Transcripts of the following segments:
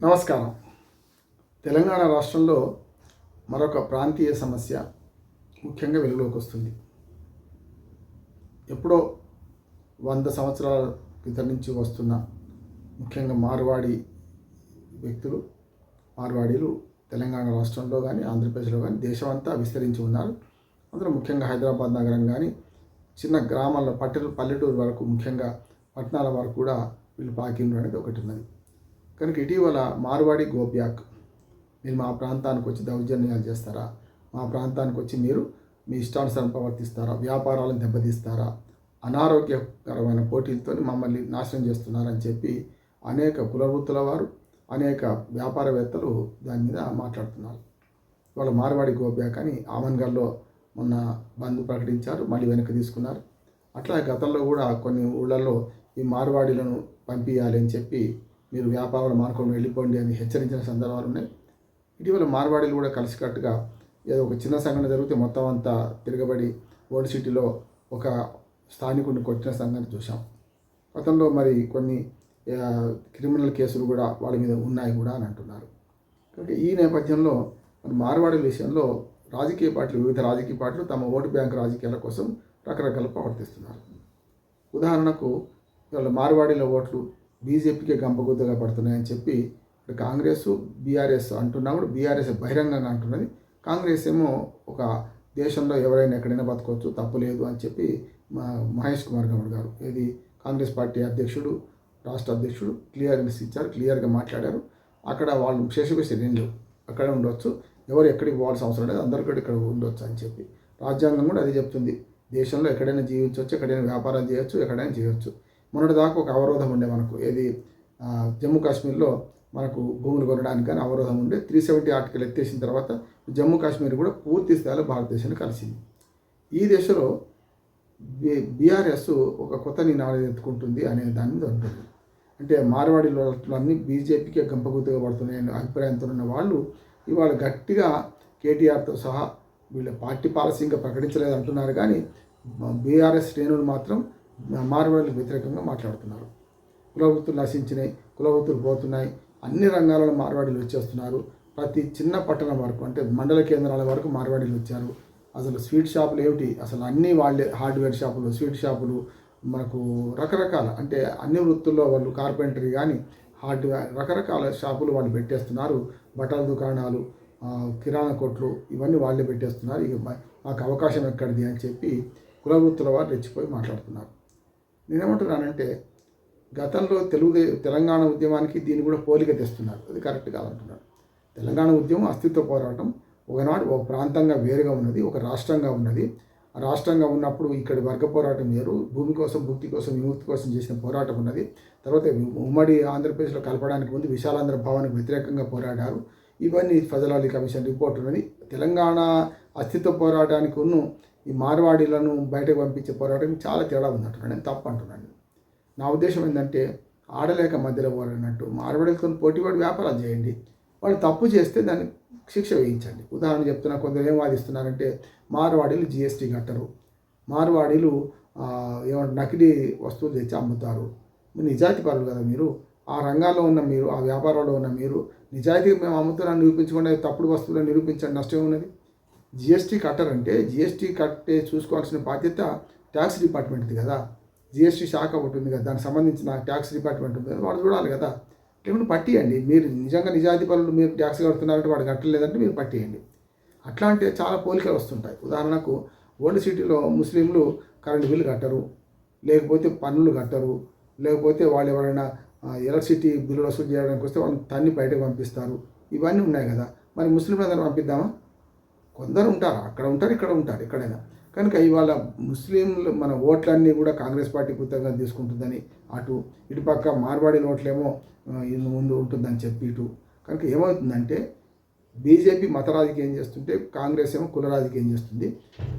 నమస్కారం. తెలంగాణ రాష్ట్రంలో మరొక ప్రాంతీయ సమస్య ముఖ్యంగా వెలుగులోకి వస్తుంది. ఎప్పుడో వంద సంవత్సరాల క్రితం నుంచి వస్తున్న ముఖ్యంగా మార్వాడి వ్యక్తులు మార్వాడీలు తెలంగాణ రాష్ట్రంలో కానీ ఆంధ్రప్రదేశ్లో కానీ దేశమంతా విస్తరించి ఉన్నారు. అందులో ముఖ్యంగా హైదరాబాద్ నగరం కానీ చిన్న గ్రామాల్లో పట్టెలు పల్లెటూరు వరకు ముఖ్యంగా పట్టణాల వరకు కూడా వీళ్ళు పాకిండ్రు అనేది ఒకటి ఉన్నది. కనుక ఇటీవల మార్వాడి గోప్యాక్ మీరు మా ప్రాంతానికి వచ్చి దౌర్జన్యాలు చేస్తారా? మా ప్రాంతానికి వచ్చి మీరు మీ ఇష్టానుసారం ప్రవర్తిస్తారా? వ్యాపారాలను దెబ్బతీస్తారా? అనారోగ్యకరమైన పోటీలతో మమ్మల్ని నాశనం చేస్తున్నారని చెప్పి అనేక కులవృత్తుల వారు అనేక వ్యాపారవేత్తలు దాని మీద మాట్లాడుతున్నారు. వాళ్ళ మార్వాడి గోప్యాక్ అని ఆమన్గర్లో మొన్న బంద్ ప్రకటించారు మళ్ళీ వెనక్కి తీసుకున్నారు. అట్లా గతంలో కూడా కొన్ని ఊళ్ళల్లో ఈ మార్వాడీలను పంపించాలి అని చెప్పి మీరు వ్యాపారాలు మానుకొని వెళ్ళిపోండి అని హెచ్చరించిన సందర్భాలు ఉన్నాయి. ఇటీవల మార్వాడీలు కూడా కలిసికట్టుగా ఏదో ఒక చిన్న సంఘటన జరిగితే మొత్తం అంతా తిరగబడి ఓల్డ్ సిటీలో ఒక స్థానికుడిని కొట్టిన సంఘటన చూసాం గతంలో మరి కొన్ని క్రిమినల్ కేసులు కూడా వాళ్ళ మీద ఉన్నాయి కూడా అని అంటున్నారు. కాబట్టి ఈ నేపథ్యంలో మరి మార్వాడీల విషయంలో రాజకీయ పార్టీలు వివిధ రాజకీయ పార్టీలు తమ ఓటు బ్యాంకు రాజకీయాల కోసం రకరకాల ప్రవర్తిస్తున్నారు. ఉదాహరణకు ఇవాళ మార్వాడీల ఓట్లు బీజేపీకే గంపగుద్దగా పడుతున్నాయని చెప్పి ఇప్పుడు కాంగ్రెస్ బీఆర్ఎస్ అంటున్నా కూడా బీఆర్ఎస్ బహిరంగంగా అంటున్నది. కాంగ్రెస్ ఏమో ఒక దేశంలో ఎవరైనా ఎక్కడైనా బతకవచ్చు తప్పు లేదు అని చెప్పి మా మహేష్ కుమార్ గౌడ్ గారు ఇది కాంగ్రెస్ పార్టీ అధ్యక్షుడు రాష్ట్ర అధ్యక్షుడు క్లియర్నెస్ ఇచ్చారు క్లియర్గా మాట్లాడారు. అక్కడ వాళ్ళు శేషపేసి ఏం అక్కడే ఉండొచ్చు. ఎవరు ఎక్కడికి పోవాల్సిన అవసరం లేదు. అందరు కూడా ఇక్కడ ఉండొచ్చు అని చెప్పి. రాజ్యాంగం కూడా అది చెప్తుంది. దేశంలో ఎక్కడైనా జీవించవచ్చు ఎక్కడైనా వ్యాపారం చేయొచ్చు ఎక్కడైనా చేయొచ్చు. మొన్నటి దాకా ఒక అవరోధం ఉండే మనకు. ఏది? జమ్మూ కాశ్మీర్లో మనకు భూములు కొనడానికి కానీ అవరోధం ఉండే. త్రీ సెవెంటీ ఆర్టికల్ ఎత్తేసిన తర్వాత జమ్మూ కాశ్మీర్ కూడా పూర్తి స్థాయిలో భారతదేశాన్ని కలిసింది. ఈ దశలో బి- బీఆర్ఎస్ ఒక కొత్త నినాదం ఎత్తుకుంటుంది అనే దాని మీద ఉంటుంది. అంటే మార్వాడి అన్నీ బీజేపీకే గంపగుతుగా పడుతున్నాయని అభిప్రాయంతో ఉన్న వాళ్ళు ఇవాళ గట్టిగా కేటీఆర్తో సహా వీళ్ళ పార్టీ పాలసీ ఇంకా ప్రకటించలేదు అంటున్నారు కానీ బీఆర్ఎస్ శ్రేణులు మాత్రం మార్వాడికి వ్యతిరేకంగా మాట్లాడుతున్నారు. కులవృత్తులు నశించినాయి కులవృత్తులు పోతున్నాయి అన్ని రంగాలలో మార్వాడీలు వచ్చేస్తున్నారు. ప్రతి చిన్న పట్టణం వరకు అంటే మండల కేంద్రాల వరకు మార్వాడీలు వచ్చారు. అసలు స్వీట్ షాపులు ఏమిటి? అసలు అన్నీ వాళ్ళే హార్డ్వేర్ షాపులు స్వీట్ షాపులు మనకు రకరకాల అంటే అన్ని వృత్తుల్లో వాళ్ళు కార్పెంటరీ కానీ హార్డ్వేర్ రకరకాల షాపులు వాళ్ళు పెట్టేస్తున్నారు. బట్టల దుకాణాలు కిరాణా కొట్లు ఇవన్నీ వాళ్ళే పెట్టేస్తున్నారు. ఇక మాకు అవకాశం ఎక్కడిది అని చెప్పి కుల వృత్తుల వారు రెచ్చిపోయి మాట్లాడుతున్నారు. నేనేమంటున్నానంటే గతంలో తెలుగు తెలంగాణ ఉద్యమానికి దీన్ని కూడా పోలిక తెస్తున్నారు. అది కరెక్ట్ కాదంటున్నాను. తెలంగాణ ఉద్యమం అస్తిత్వ పోరాటం ఒకనాడు ఒక ప్రాంతంగా వేరుగా ఉన్నది ఒక రాష్ట్రంగా ఉన్నది. రాష్ట్రంగా ఉన్నప్పుడు ఇక్కడ వర్గ పోరాటం వేరు భూమి కోసం భుక్తి కోసం విముక్తి కోసం చేసిన పోరాటం ఉన్నది. తర్వాత ఉమ్మడి ఆంధ్రప్రదేశ్లో కలపడానికి ముందు విశాలాంధ్ర భావానికి వ్యతిరేకంగా పోరాడారు. ఇవన్నీ ఫజల్ అలీ కమిషన్ రిపోర్ట్ ఉన్నది. తెలంగాణ అస్తిత్వ పోరాటానికి ఉన్న ఈ మార్వాడీలను బయటకు పంపించే పోరాటం చాలా తేడా ఉందంటున్నాను నేను తప్పు అంటున్నాను నా ఉద్దేశం ఏంటంటే ఆడలేక మధ్యలో పోరాడినట్టు మార్వాడీలతో పోటీపడి వ్యాపారాలు చేయండి. వాళ్ళు తప్పు చేస్తే దాన్ని శిక్ష వేయించండి. ఉదాహరణ చెప్తున్నా కొందరు ఏం వాదిస్తున్నారంటే మార్వాడీలు జిఎస్టీ కట్టరు. మార్వాడీలు ఏమంటే నకిలీ వస్తువులు తెచ్చి అమ్ముతారు. నిజాయితీ పరులు కదా మీరు. ఆ రంగాల్లో ఉన్న మీరు ఆ వ్యాపారంలో ఉన్న మీరు నిజాయితీ మేము అమ్ముతున్నాను నిరూపించకుండా తప్పుడు వస్తువులను నిరూపించండి. నష్టం ఉన్నది జిఎస్టీ కట్టరంటే జిఎస్టీ కట్టే చూసుకోవాల్సిన బాధ్యత ట్యాక్స్ డిపార్ట్మెంట్ది కదా. జిఎస్టీ శాఖ ఒకటి ఉంది కదా దానికి సంబంధించిన ట్యాక్స్ డిపార్ట్మెంట్ ఉంది కదా వాళ్ళు చూడాలి కదా. లేకుంటే పట్టియండి మీరు నిజంగా నిజాయితీ పనులు మీరు ట్యాక్స్ కడుతున్నారంటే వాడు కట్టలేదంటే మీరు పట్టియండి. అట్లా అంటే చాలా పోలికలు వస్తుంటాయి. ఉదాహరణకు ఓల్డ్ సిటీలో ముస్లింలు కరెంటు బిల్లు కట్టరు లేకపోతే పన్నులు కట్టరు లేకపోతే వాళ్ళు ఎవరైనా ఎలక్ట్రిసిటీ బిల్లు వసూలు చేయడానికి వస్తే వాళ్ళని తన్ని బయటకు పంపిస్తారు. ఇవన్నీ ఉన్నాయి కదా. మరి ముస్లింలందరూ పంపిద్దామా? కొందరు ఉంటారు అక్కడ ఉంటారు ఇక్కడ ఉంటారు ఎక్కడైనా. కనుక ఇవాళ ముస్లింలు మన ఓట్లన్నీ కూడా కాంగ్రెస్ పార్టీ కృతంగా తీసుకుంటుందని అటు ఇటుపక్క మార్వాడి ఓట్లేమో ముందు ఉంటుందని చెప్పి ఇటు. కనుక ఏమవుతుందంటే బీజేపీ మత రాజకీయం చేస్తుంటే కాంగ్రెస్ ఏమో కుల రాజకీయం చేస్తుంది.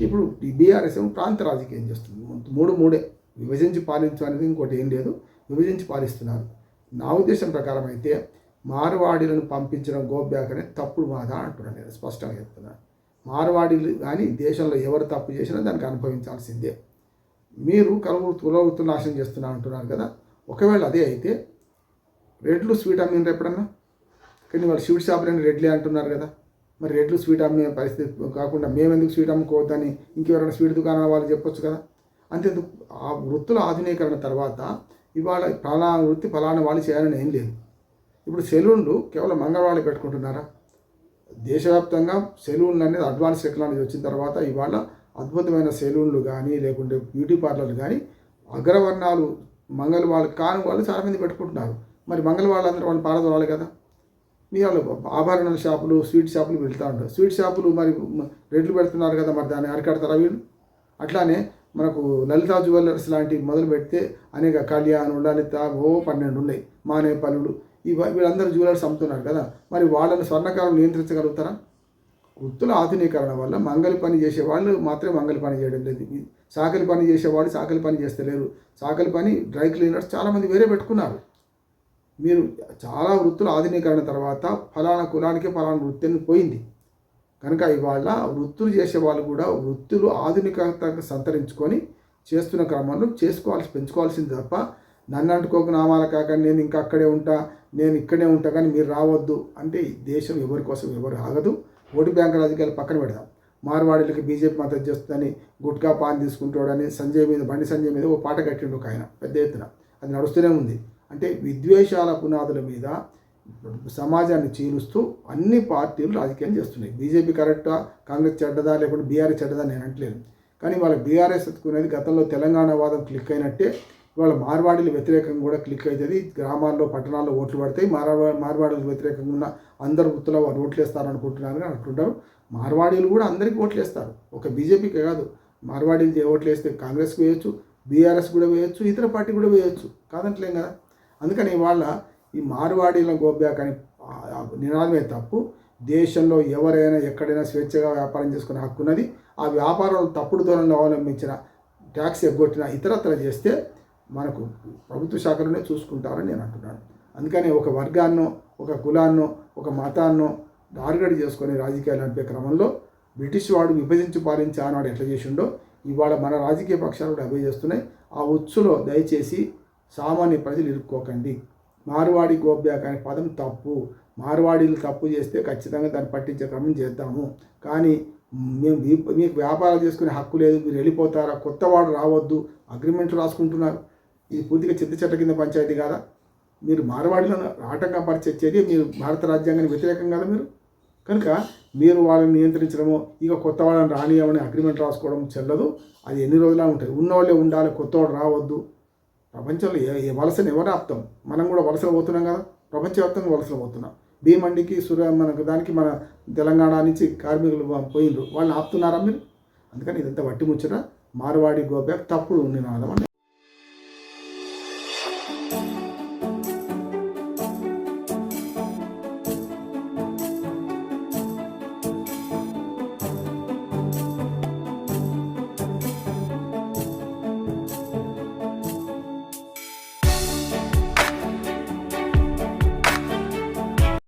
ఇప్పుడు బీఆర్ఎస్ ఏమో ప్రాంత రాజకీయం చేస్తుంది. మూడు మూడే. విభజించి పాలించు అనేది ఇంకోటి ఏం లేదు. విభజించి పాలిస్తున్నారు. నా ఉద్దేశం ప్రకారం అయితే మార్వాడీలను పంపించడం గోబ్యాక్ అనేది తప్పుడు బాధ అంటున్నాను నేను స్పష్టంగా చెప్తున్నాను. మార్వాడీలు కానీ దేశంలో ఎవరు తప్పు చేసినా దానికి అనుభవించాల్సిందే. మీరు కలుగురు కులవృత్తులు నాశనం చేస్తున్నా అంటున్నారు కదా. ఒకవేళ అదే అయితే రెడ్లు స్వీట్ అమ్మిన ఎప్పుడన్నా? కానీ వాళ్ళు స్వీట్ షాపులని రెడ్లే అంటున్నారు కదా. మరి రెడ్లు స్వీట్ అమ్మే పరిస్థితి కాకుండా మేము ఎందుకు స్వీట్ అమ్ముకోవద్దని ఇంకెవరైనా స్వీట్ దుకాణాల వాళ్ళు చెప్పొచ్చు కదా. అంతేందుకు ఆ వృత్తుల ఆధునీకరణ తర్వాత ఇవాళ ఫలానా వృత్తి ఫలానా వాళ్ళు చేయాలని ఏం లేదు. ఇప్పుడు సెలూన్లు కేవలం మంగళవాళ్ళు పెట్టుకుంటున్నారా? దేశవ్యాప్తంగా సెలూన్లు అనేది అడ్వాన్స్ టెక్నాలజీ వచ్చిన తర్వాత ఇవాళ అద్భుతమైన సెలూన్లు కానీ లేకుంటే బ్యూటీ పార్లర్లు కానీ అగ్రవర్ణాలు మంగళ వాళ్ళు కాని వాళ్ళు చాలామంది పెట్టుకుంటున్నారు. మరి మంగళ వాళ్ళందరూ వాళ్ళు పారదోవాలి కదా. మీ వాళ్ళు ఆభరణాల షాపులు స్వీట్ షాపులు వెళ్తూ ఉంటారు. స్వీట్ షాపులు మరి రేట్లు పెడుతున్నారు కదా మరి దాన్ని అరికడతారా వీళ్ళు? అట్లానే మనకు లలితా జ్యువెలర్స్ లాంటివి మొదలు పెడితే అనేక కళ్యాణ్ లలిత ఓ పన్నెండు ఉన్నాయి. మానే పలుడు ఈ వీళ్ళందరూ జ్యువెలర్స్ అమ్ముతున్నారు కదా. మరి వాళ్ళని స్వర్ణకారం నియంత్రించగలుగుతారా? వృత్తుల ఆధునీకరణ వల్ల మంగలి పని చేసే వాళ్ళు మాత్రమే మంగలి పని చేయడం లేదు. సాకలి పని చేసేవాళ్ళు సాకలి పని చేస్తలేరు. సాకలి పని డ్రై క్లీనర్స్ చాలామంది వేరే పెట్టుకున్నారు. మీరు చాలా వృత్తుల ఆధునీకరణ తర్వాత ఫలానా కులానికి ఫలానా వృత్తి అని పోయింది. కనుక ఇవాళ వృత్తులు చేసే వాళ్ళు కూడా వృత్తులు ఆధునికతకు సంతరించుకొని చేస్తున్న క్రమంలో చేసుకోవాల్సి పెంచుకోవాల్సింది తప్ప నన్ను అంటుకోక నామాల కాక నేను ఇంకా అక్కడే ఉంటా నేను ఇక్కడే ఉంటా కానీ మీరు రావద్దు అంటే దేశం ఎవరి కోసం ఎవరు ఆగదు. ఓటు బ్యాంక్ రాజకీయాలు పక్కన పెడదాం. మార్వాడీలకి బీజేపీ మద్దతు చేస్తుందని గుట్కా పాన్ తీసుకుంటాడని సంజయ్ మీద బండి సంజయ్ మీద ఓ పాట కట్టిండు ఒక ఆయన. పెద్ద ఎత్తున. అది నడుస్తూనే ఉంది. అంటే విద్వేషాల పునాదుల మీద సమాజాన్ని చీలుస్తూ అన్ని పార్టీలు రాజకీయం చేస్తున్నాయి. బీజేపీ కరెక్టా కాంగ్రెస్ చెడ్డదా లేకుంటే బీఆర్ఎస్ చెడ్డదా నేను అంటలేను. కానీ వాళ్ళ బీఆర్ఎస్ ఎత్తుకునేది గతంలో తెలంగాణ వాదం క్లిక్ అయినట్టే ఇవాళ మార్వాడీలు వ్యతిరేకంగా కూడా క్లిక్ అవుతుంది గ్రామాల్లో పట్టణాల్లో ఓట్లు పడతాయి. మార్వా మార్వాడీలకు వ్యతిరేకంగా ఉన్న అందరు వృత్తులో వారు ఓట్లు వేస్తారు అనుకుంటున్నారు అని అనుకుంటారు మార్వాడీలు కూడా అందరికీ ఓట్లు వేస్తారు ఒక బీజేపీకే కాదు. మార్వాడీలు ఓట్లు వేస్తే కాంగ్రెస్కి వేయొచ్చు బీఆర్ఎస్ కూడా వేయొచ్చు ఇతర పార్టీ కూడా వేయొచ్చు. కాదంటలేం కదా? అందుకని వాళ్ళ ఈ మార్వాడీల గోబ్యాక్ అని నినాదమే తప్పు. దేశంలో ఎవరైనా ఎక్కడైనా స్వేచ్ఛగా వ్యాపారం చేసుకునే హక్కు ఉన్నది ఆ వ్యాపారం తప్పుడు ధోరణిలో అవలంబించిన ట్యాక్స్ ఎగ్గొట్టిన ఇతరత్ర చేస్తే మనకు ప్రభుత్వ శాఖలోనే చూసుకుంటారని నేను అంటున్నాను. అందుకని ఒక వర్గాన్నో ఒక కులాన్నో ఒక మతాన్నో టార్గెట్ చేసుకొని రాజకీయాలు నడిపే క్రమంలో బ్రిటిష్ వాడు విభజించి పాలించి ఆనాడు ఎట్లా చేసిండో ఇవాళ మన రాజకీయ పక్షాలు కూడా అవే చేస్తున్నాయి. ఆ ఉచ్చులో దయచేసి సామాన్య ప్రజలు ఇరుక్కోకండి. మార్వాడి గోబ్యాక్ అనే పదం తప్పు. మార్వాడీలు తప్పు చేస్తే ఖచ్చితంగా దాన్ని పట్టించే క్రమం చేద్దాము. కానీ మేము మీకు వ్యాపారాలు చేసుకునే హక్కు లేదు మీరు వెళ్ళిపోతారా కొత్తవాడు రావద్దు అగ్రిమెంట్ రాసుకుంటున్నారు. ఇది పూర్తిగా చిత్త చెట్ల కింద పంచాయతీ కాదా? మీరు మార్వాడీలను ఆటంకం పరిచే చర్య మీరు భారత రాజ్యాంగానికి వ్యతిరేకం కదా మీరు? కనుక మీరు వాళ్ళని నియంత్రించడము ఇక కొత్త వాళ్ళని రానియమని అగ్రిమెంట్ రాసుకోవడం చెల్లదు. అది ఎన్ని రోజులా ఉంటుంది? ఉన్నవాళ్ళే ఉండాలి కొత్తవాడు రావద్దు. ప్రపంచంలో ఏ ఏ వలసను ఎవరు ఆపుతాం? మనం కూడా వలసలు పోతున్నాం కదా? ప్రపంచవ్యాప్తంగా వలసలు పోతున్నాం. భీమండికి సూర్య మనకు దానికి మన తెలంగాణ నుంచి కార్మికులు పోయిండ్రు. వాళ్ళని ఆపుతున్నారా మీరు? అందుకని ఇదంతా వట్టి ముచ్చట. మార్వాడి గోబ్యాక్ తప్పుడు నినాదం అని